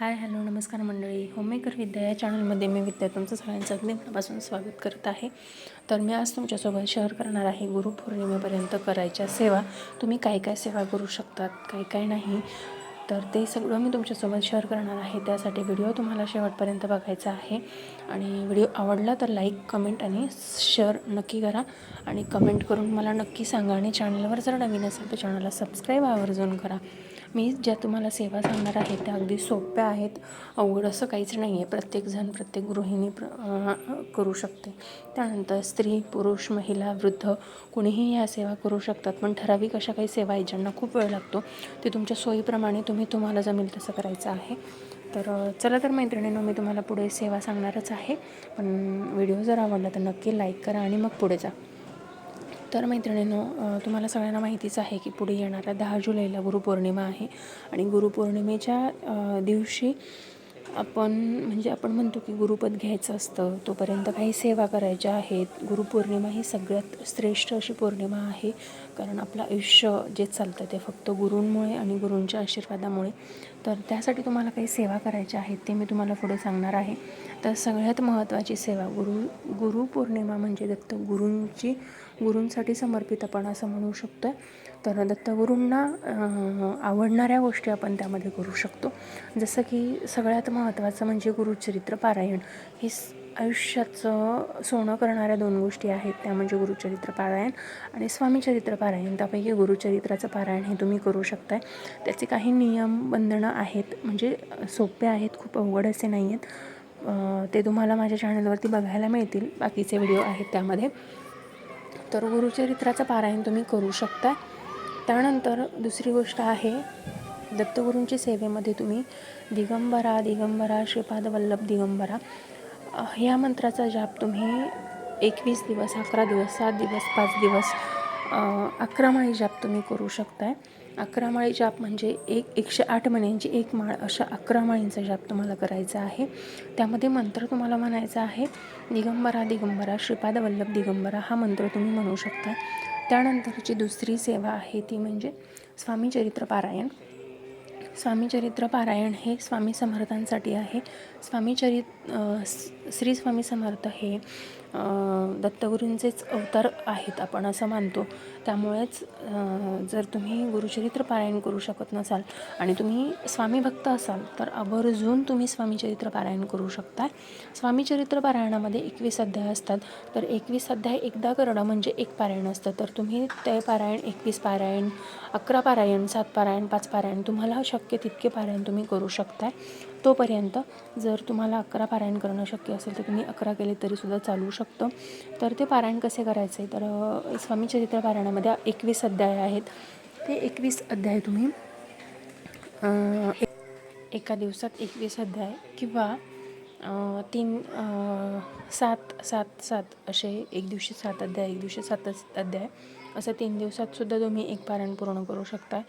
Hi hello नमस्कार मंडळी. Homemaker विद्या या चॅनलमध्ये मी विद्या तुमचं सगळ्यांचं अगदी मनापासून स्वागत करत आहे. तर मी आज तुमच्यासोबत शेअर करणार आहे गुरुपौर्णिमेपर्यंत करायच्या सेवा. तुम्ही काय काय सेवा करू शकतात काय काय नाही? तर ते सगळं मी तुमच्यासोबत शेअर करणार आहे. त्यासाठी व्हिडिओ तुम्हाला शेवटपर्यंत बघायचा आहे. आणि व्हिडिओ आवडला तर लाईक कमेंट आणि शेअर नक्की करा. आणि कमेंट करून मला नक्की सांगा आणि चॅनलवर जर नवीन असेल तर चॅनलला सबस्क्राईब आवर्जून करा. मी ज्या तुम्हाला सेवा सांगणार आहे त्या अगदी सोप्या आहेत. अवघड असं काहीच नाही आहे प्रत्येकजण प्रत्येक गृहिणी प्र करू शकते. त्यानंतर स्त्री पुरुष महिला वृद्ध कुणीही ह्या सेवा करू शकतात. पण ठराविक अशा काही सेवा आहेत ज्यांना खूप वेळ लागतो. ते तुमच्या सोयीप्रमाणे तुम्ही तुम्हाला जमेल तसं करायचं आहे. तर चला तर मैत्रिणींनो मी तुम्हाला पुढे सेवा सांगणारच आहे. पण व्हिडिओ जर आवडला तर नक्की लाईक करा आणि मग पुढे जा. तर मैत्रिणींनो तुम्हाला सगळ्यांना माहितीच आहे की पुढे येणाऱ्या दहा जुलैला गुरुपौर्णिमा आहे. आणि गुरुपौर्णिमेच्या दिवशी आपण म्हणजे आपण म्हणतो की गुरुपद घ्यायचं असतं. तोपर्यंत काही सेवा करायच्या आहेत. गुरुपौर्णिमा ही सगळ्यात श्रेष्ठ अशी पौर्णिमा आहे. कारण आपलं आयुष्य जे चालतं ते फक्त गुरूंमुळे आणि गुरूंच्या आशीर्वादामुळे. तर त्यासाठी तुम्हाला काही सेवा करायच्या आहेत ते मी तुम्हाला पुढे सांगणार आहे. तर सगळ्यात महत्त्वाची सेवा गुरु गुरुपौर्णिमा म्हणजे दत्त गुरूंची गुरूंसाठी समर्पित आपण असं म्हणू शकतो तर दत्तगुरूंना आवडणाऱ्या गोष्टी आपण त्यामध्ये करू शकतो. जसं की सगळ्यात महत्त्वाचं म्हणजे गुरुचरित्र पारायण. हे आयुष्याचं सोनं करणाऱ्या दोन गोष्टी आहेत. त्या म्हणजे गुरुचरित्र पारायण आणि स्वामीचरित्र पारायण. त्यापैकी गुरुचरित्राचं पारायण हे तुम्ही करू शकताय. त्याचे काही नियम बंधनं आहेत. म्हणजे सोपे आहेत खूप अवघड असे नाही आहेत ते तुम्हाला माझ्या चॅनलवरती बघायला मिळतील. बाकीचे व्हिडिओ आहेत त्यामध्ये. तर गुरुचरित्राचं पारायण तुम्ही करू शकता त्यानंतर दुसरी गोष्ट आहे दत्तगुरूंची सेवेमध्ये तुम्ही दिगंबरा दिगंबरा श्रीपाद वल्लभ दिगंबरा ह्या मंत्राचा जाप तुम्ही एकवीस दिवस अकरा दिवस सात दिवस पाच दिवस अकरामाळी अकरा माळी जाप तुम्ही करू शकताय. अकरा माळी जाप म्हणजे एक एकशे आठ महिन्यांची एक माळ अशा अकरा माळींचा जाप तुम्हाला करायचा आहे. त्यामध्ये मंत्र तुम्हाला म्हणायचा आहे दिगंबरा दिगंबरा श्रीपाद वल्लभ दिगंबरा हा मंत्र तुम्ही म्हणू शकता त्यानंतरची दुसरी सेवा आहे ती म्हणजे स्वामी चरित्र पारायण स्वामी चरित्र पारायण हे स्वामी समर्थांसाठी आहे. स्वामीचरित श्री स्वामी समर्थ हे दत्तगुरूंचेच अवतार आहेत आपण असं मानतो. त्यामुळेच जर तुम्ही गुरुचरित्र पारायण करू शकत नसाल आणि तुम्ही स्वामी भक्त असाल तर आवर्जून तुम्ही स्वामीचरित्र पारायण करू शकता स्वामीचरित्र पारायणामध्ये एकवीस अध्याय असतात. तर एकवीस अध्याय एकदा करणं म्हणजे एक पारायण असतं. तर तुम्ही ते पारायण एकवीस पारायण अकरा पारायण सात पारायण पाच पारायण तुम्हाला शक्य तितके पारायण तुम्ही करू शकताय. तोपर्यंत जर तुम्हाला अकरा पारायण करणं शक्य असेल तर तुम्ही अकरा केले तरीसुद्धा चालू शकतं. तर ते पारायण कसे करायचे? तर स्वामीचरित्र स्वामी चरित्र पारायणामध्ये एकवीस अध्याय आहेत. ते एकवीस अध्याय तुम्ही एका दिवसात एकवीस अध्याय किंवा तीन सात सात सात असे एक दिवशी सात अध्याय एक दिवशी सात अध्याय असं तीन दिवसातसुद्धा तुम्ही एक पारायण पूर्ण करू शकता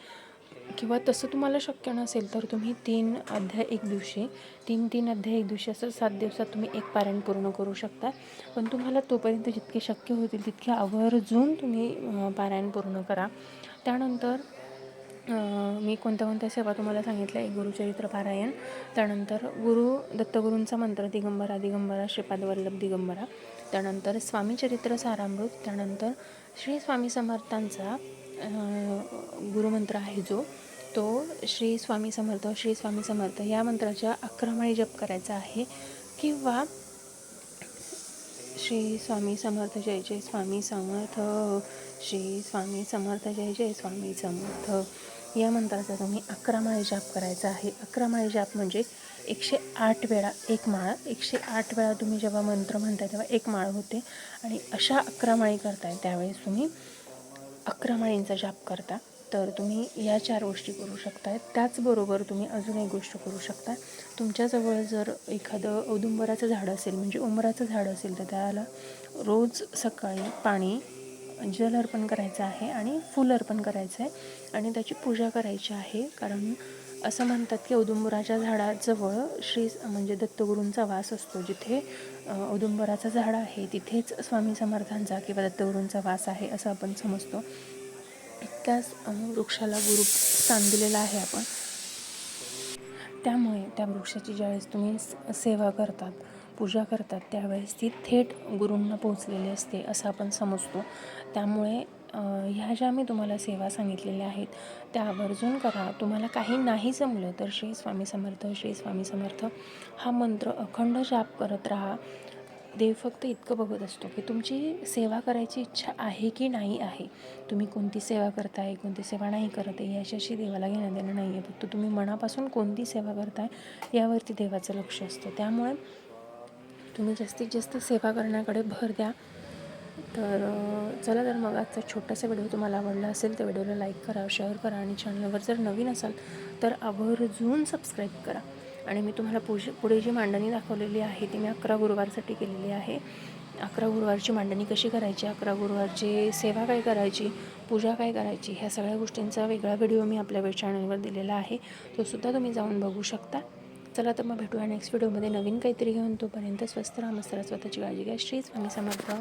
किंवा तसं तुम्हाला शक्य नसेल तर तुम्ही तीन अध्याय एक दिवशी तीन तीन अध्याय एक दिवशी असं सात दिवसात तुम्ही एक पारायण पूर्ण करू शकता. पण तुम्हाला तोपर्यंत जितके शक्य होतील तितके आवर्जून तुम्ही पारायण पूर्ण करा. त्यानंतर मी कोणत्या कोणत्या सेवा तुम्हाला सांगितल्या? एक गुरुचरित्र पारायण. त्यानंतर गुरु दत्तगुरूंचा मंत्र दिगंबरा दिगंबरा श्रीपाद वल्लभ दिगंबरा. त्यानंतर स्वामी चरित्र सारामृत. त्यानंतर श्री स्वामी समर्थांचा गुरुमंत्र आहे जो तो श्री स्वामी समर्थ श्री स्वामी समर्थ या मंत्राच्या अकरा माळी जप करायचा आहे. किंवा श्री स्वामी समर्थ जय जय स्वामी समर्थ श्री स्वामी समर्थ जय जय स्वामी समर्थ या मंत्राचा तुम्ही अकरा माळी जाप करायचा आहे. अकरा माळी जाप म्हणजे एकशे आठ वेळा एक माळ एकशे आठ वेळा तुम्ही जेव्हा मंत्र म्हणताय तेव्हा एक माळ होते आणि अशा अकरा माळी करताय त्यावेळेस तुम्ही अकरा माळींचा जाप करता तर तुम्ही या चार गोष्टी करू शकताय. त्याचबरोबर तुम्ही अजून एक गोष्ट करू शकता तुमच्याजवळ जर एखादं औदुंबराचं झाड असेल म्हणजे उंबराचं झाड असेल तर त्याला रोज सकाळी पाणी जल अर्पण करायचं आहे आणि फुल अर्पण करायचं आहे. आणि त्याची पूजा करायची आहे कारण असं म्हणतात की औदुंबराच्या झाडाजवळ श्री म्हणजे दत्तगुरूंचा वास असतो जिथे औदुंबराचं झाड आहे तिथेच स्वामी समर्थांचा किंवा दत्तगुरूंचा वास आहे असं आपण समजतो. त्याच वृक्षाला गुरु स्थान दिलेलं आहे आपण. त्यामुळे त्या वृक्षाची ज्यावेळेस तुम्ही स- सेवा करतात पूजा करतात त्यावेळेस ती थेट गुरूंना पोहोचलेली असते असं आपण समजतो. त्यामुळे ह्या ज्या मी तुम्हाला सेवा सांगितलेल्या आहेत त्या आवर्जून करा. तुम्हाला काही नाही जमलं तर श्री स्वामी समर्थ श्री स्वामी समर्थ हा मंत्र अखंड जाप करत राहा. देव फक्त इतकं बघत असतो की तुमची सेवा करायची इच्छा आहे की नाही आहे. तुम्ही कोणती सेवा करताय कोणती सेवा नाही करत आहे याच्याशी देवाला घेणं देणं नाही आहे. फक्त तुम्ही मनापासून कोणती सेवा करताय यावरती देवाचं लक्ष असतं. त्यामुळे तुम्ही जास्तीत जास्त सेवा करण्याकडे भर द्या. तर चला तर मग आजचा छोटासा व्हिडिओ तुम्हाला आवडला असेल तर व्हिडिओला लाईक करा शेअर करा आणि चॅनलवर जर नवीन असाल तर आवर्जून सबस्क्राईब करा. आणि मी तुम्हाला पुढे पुढे जी मांडणी दाखवलेली आहे ती मी अकरा गुरुवारसाठी केलेली आहे. अकरा गुरुवारची मांडणी कशी करायची? अकरा गुरुवारची सेवा काय करायची? पूजा काय करायची? ह्या सगळ्या गोष्टींचा वेगळा व्हिडिओ मी आपल्या वेब चॅनलवर दिलेला आहे. तो सुद्धा तुम्ही जाऊन बघू शकता. चला तर मग भेटूया नेक्स्ट व्हिडिओमध्ये. नवीन काहीतरी घेऊन तोपर्यंत स्वस्त राहा मस्त राहा. स्वतःची काळजी घ्या. श्री स्वामी समर्थ.